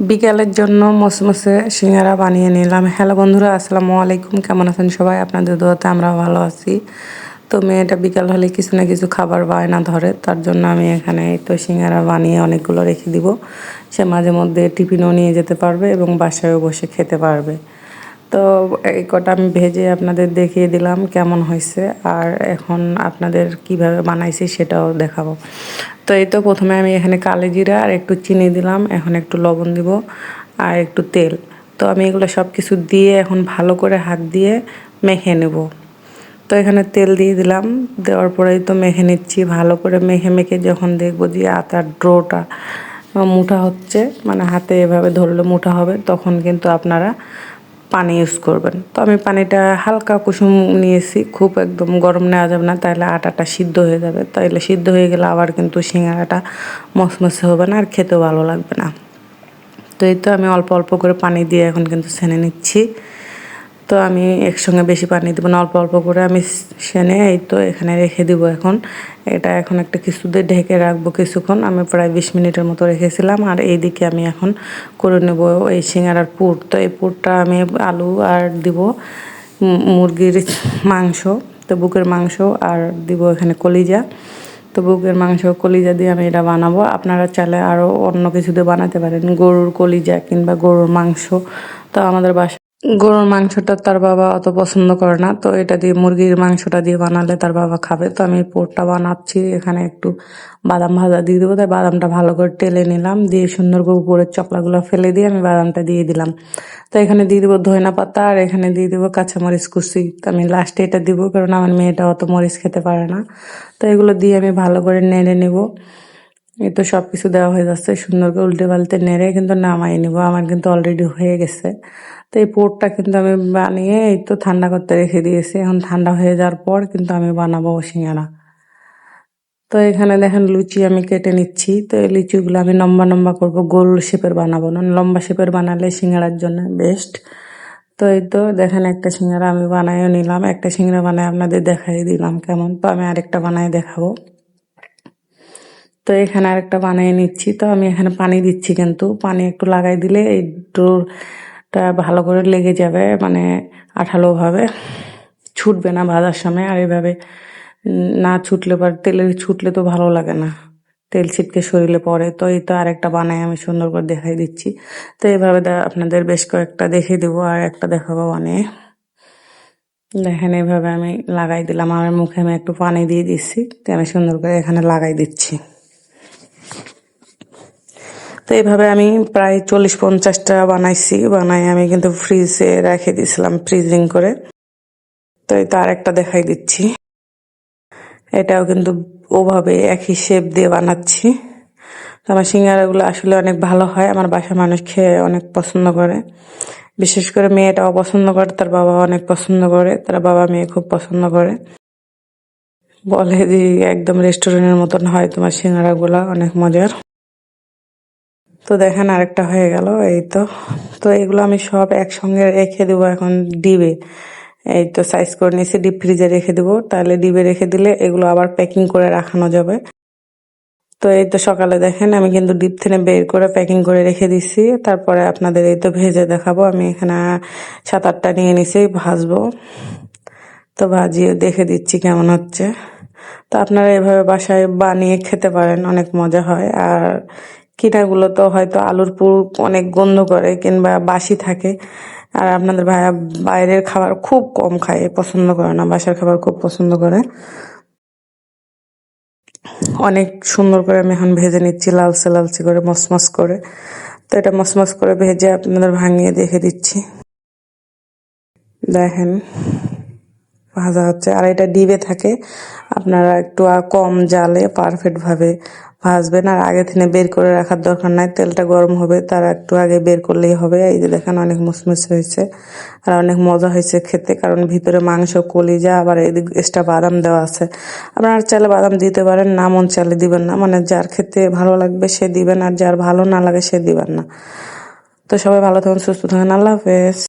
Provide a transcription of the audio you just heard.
বিকালের জন্য মসমসে সিঙ্গারা বানিয়ে নিলাম। হ্যালো বন্ধুরা, আসসালামু আলাইকুম। কেমন আছেন সবাই? আপনাদের দোয়াতে আমরা ভালো আছি। তো মেয়েটা বিকাল হলে কিছু না কিছু খাবার বায়না ধরে, তার জন্য আমি এখানে তো সিঙ্গারা বানিয়ে অনেকগুলো রেখে দিব। সে মাঝে মধ্যে টিফিনও নিয়ে যেতে পারবে এবং বাসায়ও বসে খেতে পারবে। তো এই কটা আমি ভেজে আপনাদের দেখিয়ে দিলাম কেমন হয়েছে আর এখন আপনাদের কীভাবে বানাইছি সেটাও দেখাবো। তো এই তো প্রথমে আমি এখানে কালো জিরা আর একটু চিনি দিলাম, এখন একটু লবণ দিব আর একটু তেল। তো আমি এগুলো সব কিছু দিয়ে এখন ভালো করে হাত দিয়ে মেখে নেব। তো এখানে তেল দিয়ে দিলাম, দেওয়ার পরেই তো মেখে নিচ্ছি, ভালো করে মেখে মেখে যখন দেখব যে আটার ড্রোটা মুঠা হচ্ছে মানে হাতে এভাবে ধরলে মুঠা হবে, তখন কিন্তু আপনারা পানি ইউজ করবেন। তো আমি পানিটা হালকা কুসুম নিয়েছি, খুব একদম গরম নেওয়া যাবে না, তাহলে আটাটা সিদ্ধ হয়ে যাবে। তাইলে সিদ্ধ হয়ে গেলে আবার কিন্তু সিঙ্গারাটা মসমসে হবে না আর খেতেও ভালো লাগবে না। তো এই তো আমি অল্প অল্প করে পানি দিয়ে এখন কিন্তু ছেনে নিচ্ছি। তো আমি একসঙ্গে বেশি পানি দেবো না, অল্প অল্প করে আমি সেনে এই তো এখানে রেখে দিব এখন। এটা এখন একটা কিছুতে ঢেকে রাখব কিছুক্ষণ। আমি প্রায় বিশ মিনিটের মতো রেখেছিলাম আর এই দিকে আমি এখন করে নেব এই সিঙ্গারার পুর। তো এই পুরটা আমি আলু আর দিব মুরগির মাংস, তো বুকের মাংস আর দিব এখানে কলিজা। তো বুকের মাংস, কলিজা দিয়ে আমি এটা বানাবো। আপনারা চাইলে আরও অন্য কিছু দিয়ে বানাতে পারেন। গরুর কলিজা কিংবা গরুর মাংস। তো আমাদের বাসা গরুর মাংসটা তার বাবা অত পছন্দ করে না, তো এটা দিয়ে মুরগির মাংসটা দিয়ে বানালে তার বাবা খাবে। তো আমি পোরটা বানাচ্ছি, এখানে একটু বাদাম ভাজা দিয়ে দেবো। তাই বাদামটা ভালো করে টেলে নিলাম, দিয়ে সুন্দর করে উপরের চকলাগুলো ফেলে দিয়ে আমি বাদামটা দিয়ে দিলাম। তো এখানে দিয়ে দেবো ধইনা পাতা, আর এখানে দিয়ে দেবো কাঁচামরিচ কুচি। তো আমি লাস্টে এটা দিব, কারণ আমার মেয়েটা অত মরিচ খেতে পারে না। তো এগুলো দিয়ে আমি ভালো করে নেড়ে নেব। এই তো সব কিছু দেওয়া হয়ে যাচ্ছে। সুন্দর করে উল্টে পাল্টে নেড়ে কিন্তু নামাই নিব। আমার কিন্তু অলরেডি হয়ে গেছে। তো এই পোরটা কিন্তু আমি বানিয়ে এই তো ঠান্ডা করতে রেখে দিয়েছি। এখন ঠান্ডা হয়ে যাওয়ার পর কিন্তু আমি বানাবো সিঙ্গারা। তো এখানে দেখেন লুচি আমি কেটে নিচ্ছি। তো এই লিচিগুলো আমি লম্বা লম্বা করব। গোল শেপের বানাবো। না, লম্বা শেপের বানালে সিঙ্গারার জন্য বেস্ট তো এই তো দেখেন একটা সিঙ্গারা আমি বানাইও নিলাম। একটা সিঙ্গারা বানাই আপনাদের দেখাই দিলাম কেমন। তো আমি আরেকটা বানাই দেখাবো। তো এখানে আরেকটা বানিয়ে নিচ্ছি। তো আমি এখানে পানি দিচ্ছি কিন্তু। পানি একটু লাগাই দিলে এই ডোরটা ভালো করে লেগে যাবে মানে আঠালোভাবে ছুটবে না ভাজার সময়, আর এভাবে না ছুটলে পর তেলে ছুটলে তো ভালো লাগে না। তেল ছিটকে শরীরে পড়ে। তো এই তো আরেকটা বানাই আমি সুন্দর করে দেখাই দিচ্ছি। তো এইভাবে আপনাদের বেশ কয়েকটা দেখে দেবো আর একটা দেখাবো বানিয়ে। দেখেন এইভাবে আমি লাগাই দিলাম। আমার মুখে আমি একটু পানি দিয়ে দিচ্ছি। তো আমি সুন্দর করে এখানে লাগাই দিচ্ছি। তো এইভাবে আমি প্রায় চল্লিশ পঞ্চাশটা বানাইছি। বানাই আমি কিন্তু ফ্রিজে রেখে দিয়েছিলাম, ফ্রিজিং করে। তো এই তো আরেকটা দেখাই দিচ্ছি। এটাও কিন্তু ওভাবে একই শেপ দিয়ে বানাচ্ছি। তো আমার সিঙ্গারাগুলো আসলে অনেক ভালো হয়, আমার বাসার মানুষ খেয়ে অনেক পছন্দ করে। বিশেষ করে মেয়েটাও পছন্দ করে, তার বাবা অনেক পছন্দ করে, তার বাবা মেয়ে খুব পছন্দ করে। বলে যে একদম রেস্টুরেন্টের মতন হয় তোমার সিঙ্গারাগুলো, অনেক মজার। তো দেখেন আরেকটা হয়ে গেল, এই তো। তো এগুলো আমি সব একসঙ্গে রেখে দেবো এখন ডিবে। এই তো সাইজ করে নিয়েছি ডিপ ফ্রিজে রেখে দেবো। তাহলে ডিবে রেখে দিলে এগুলো আবার প্যাকিং করে রাখানো যাবে। তো এই তো সকালে দেখেন, আমি কিন্তু ডিপ থেকে বের করে প্যাকিং করে রেখে দিচ্ছি তারপরে আপনাদের এই তো ভেজে দেখাবো। আমি এখানে সাত আটটা নিয়ে নিছি ভাজবো। তো ভাজিয়ে দেখে দিচ্ছি কেমন হচ্ছে। তো আপনারা এভাবে বাসায় বানিয়ে খেতে পারেন, অনেক মজা হয়। আর কিনাগুলো তো হয়তো আলুর পুর অনেক গন্ধ করে কিংবা বাসি থাকে। আর আপনাদের ভাইয়া বাইরের খাবার খুব কম খায় পছন্দ করে না, বাসার খাবার খুব পছন্দ করে। অনেক সুন্দর করে আমি এখন ভেজে নিচ্ছি, লালচে লালচে করে, মসমস করে। তো এটা মসমস করে ভেজে আপনাদের ভাঙিয়ে দেখে দিচ্ছি। দেখেন ভাজা হচ্ছে। আর এটা ডিবে থাকে। আপনারা একটু কম জালে পারফেক্টভাবে ভাজবেন। আর আগে থেকে বের করে রাখার দরকার নাই। তেলটা গরম হবে, তার একটু আগে বের করলেই হবে। এই যে দেখেন অনেক মুসমুস হয়েছে। আর অনেক মজা হয়েছে খেতে, কারণ ভিতরে মাংস, কলিজা, আবার এদিক এক্সট্রা বাদাম দেওয়া আছে। আপনার চাইলে বাদাম দিতে পারেন, না মন চাইলে দিবেন না। মানে যার খেতে ভালো লাগবে সে দিবেন, আর যার ভালো না লাগে সে দিবেন না। তো সবাই ভালো থাকুন, সুস্থ থাকেন। আল্লাহ হাফেজ।